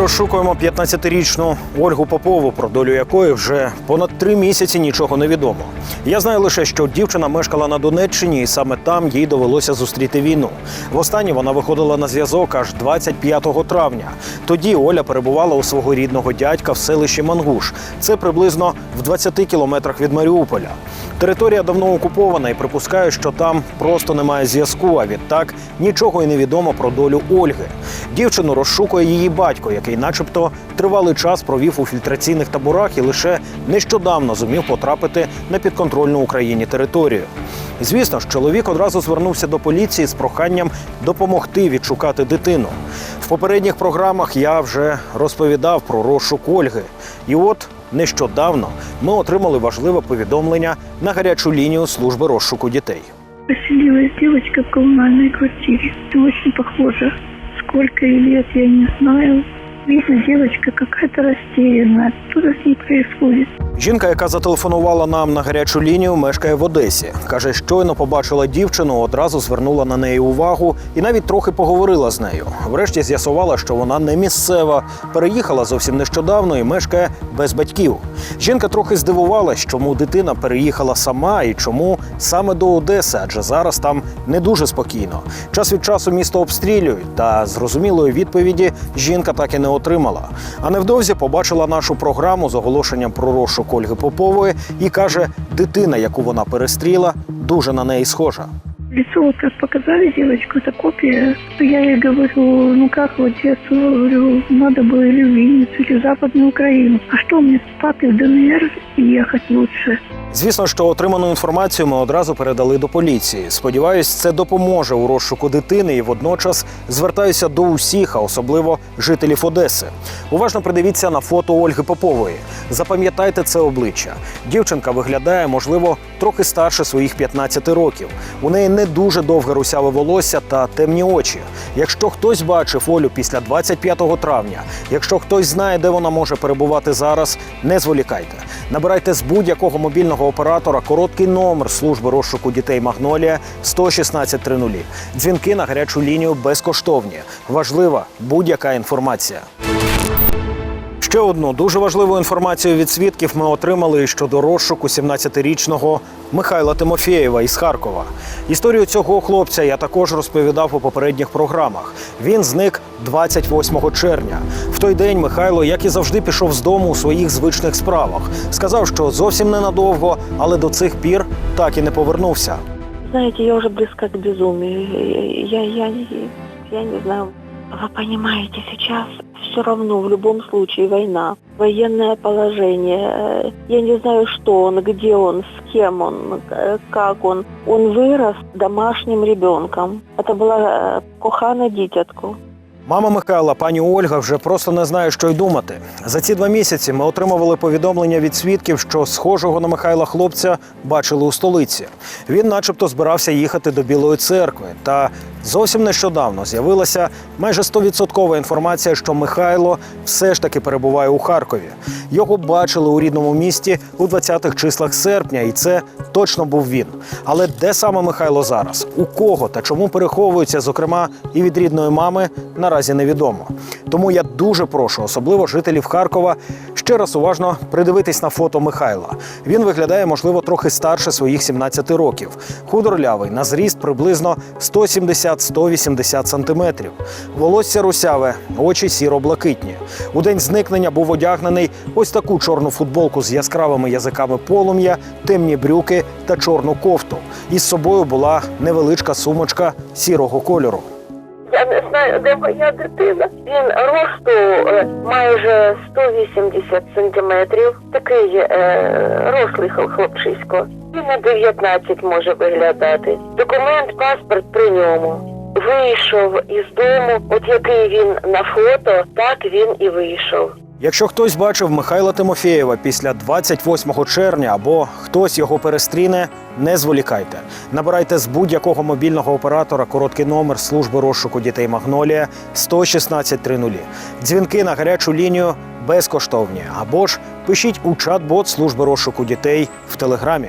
розшукуємо 15-річну Ольгу Попову, про долю якої вже понад три місяці нічого не відомо. Я знаю лише, що дівчина мешкала на Донеччині, і саме там їй довелося зустріти війну. Востаннє вона виходила на зв'язок аж 25 травня. Тоді Оля перебувала у свого рідного дядька в селищі Мангуш. Це приблизно в 20 кілометрах від Маріуполя. Територія давно окупована і припускаю, що там просто немає зв'язку. А відтак нічого й не відомо про долю Ольги. Дівчину розшукує її батько, який, начебто, тривалий час провів у фільтраційних таборах і лише нещодавно зумів потрапити на підконтрольну Україні територію. Звісно ж, чоловік одразу звернувся до поліції з проханням допомогти відшукати дитину. В попередніх програмах я вже розповідав про розшук Ольги. І от нещодавно ми отримали важливе повідомлення на гарячу лінію служби розшуку дітей. Поселилась девочка в коммунальной квартире. Очень похожа. Сколько ей я не знаю. Видно, девочка какая-то растерянная. Что с ней происходит? Жінка, яка зателефонувала нам на гарячу лінію, мешкає в Одесі. Каже, щойно побачила дівчину, одразу звернула на неї увагу і навіть трохи поговорила з нею. Врешті з'ясувала, що вона не місцева, переїхала зовсім нещодавно і мешкає без батьків. Жінка трохи здивувалась, чому дитина переїхала сама і чому саме до Одеси, адже зараз там не дуже спокійно. Час від часу місто обстрілюють, та зрозумілої відповіді жінка так і не отримала. А невдовзі побачила нашу програму з оголошенням про розшук Ольги Попової і каже, дитина, яку вона перестріла, дуже на неї схожа. Лицо показали девочку, это копия. Я ей говорю, ну как в Одессу? Говорю, надо было или в Винницу, или в Западную Украину. А что мне с папой в ДНР ехать лучше? Звісно, що отриману інформацію ми одразу передали до поліції. Сподіваюсь, це допоможе у розшуку дитини і водночас звертаюся до усіх, а особливо жителів Одеси. Уважно придивіться на фото Ольги Попової. Запам'ятайте це обличчя. Дівчинка виглядає, можливо, трохи старше своїх 15 років. У неї не дуже довге русяве волосся та темні очі. Якщо хтось бачив Олю після 25 травня, якщо хтось знає, де вона може перебувати зараз, не зволікайте. Набирайте з будь-якого мобільного оператора короткий номер служби розшуку дітей Магнолія 11630. Дзвінки на гарячу лінію безкоштовні. Важлива будь-яка інформація. Ще одну дуже важливу інформацію від свідків ми отримали щодо розшуку 17-річного Михайла Тимофєєва із Харкова. Історію цього хлопця я також розповідав у попередніх програмах. Він зник 28 червня. В той день Михайло, як і завжди, пішов з дому у своїх звичних справах. Сказав, що зовсім ненадовго, але до цих пір так і не повернувся. Знаете, я уже близка к безумию. Я, я, я, я не знаю. Вы понимаете, сейчас все равно, в любом случае, война, военное положение. Э, Я не знаю, что он, где он, с кем он, э, как он. Он вырос домашним ребенком. Это была э, кохана дитятко. Мама Михайла, пані Ольга, вже просто не знає, що й думати. За ці два місяці ми отримували повідомлення від свідків, що схожого на Михайла хлопця бачили у столиці. Він, начебто, збирався їхати до Білої церкви. Та зовсім нещодавно з'явилася майже 100% інформація, що Михайло все ж таки перебуває у Харкові. Його бачили у рідному місті у 20-х числах серпня, і це точно був він. Але де саме Михайло зараз? У кого та чому переховується, зокрема, і від рідної мами, наразі невідомо. Тому я дуже прошу, особливо жителів Харкова, ще раз уважно придивитись на фото Михайла. Він виглядає, можливо, трохи старше своїх 17 років. Худорлявий, на зріст приблизно 170-180 сантиметрів. Волосся русяве, очі сіро-блакитні. У день зникнення був одягнений ось таку чорну футболку з яскравими язиками полум'я, темні брюки та чорну кофту. Із собою була невеличка сумочка сірого кольору. Я не знаю, де моя дитина. Він росту е, майже 180 сантиметрів. Такий е, рослий хлопчисько. Він на 19 може виглядати. Документ, паспорт при ньому. Вийшов із дому, от який він на фото, так він і вийшов. Якщо хтось бачив Михайла Тимофєєва після 28 червня або хтось його перестріне, не зволікайте. Набирайте з будь-якого мобільного оператора короткий номер служби розшуку дітей Магнолія 11630. Дзвінки на гарячу лінію безкоштовні або ж пишіть у чат-бот служби розшуку дітей в телеграмі.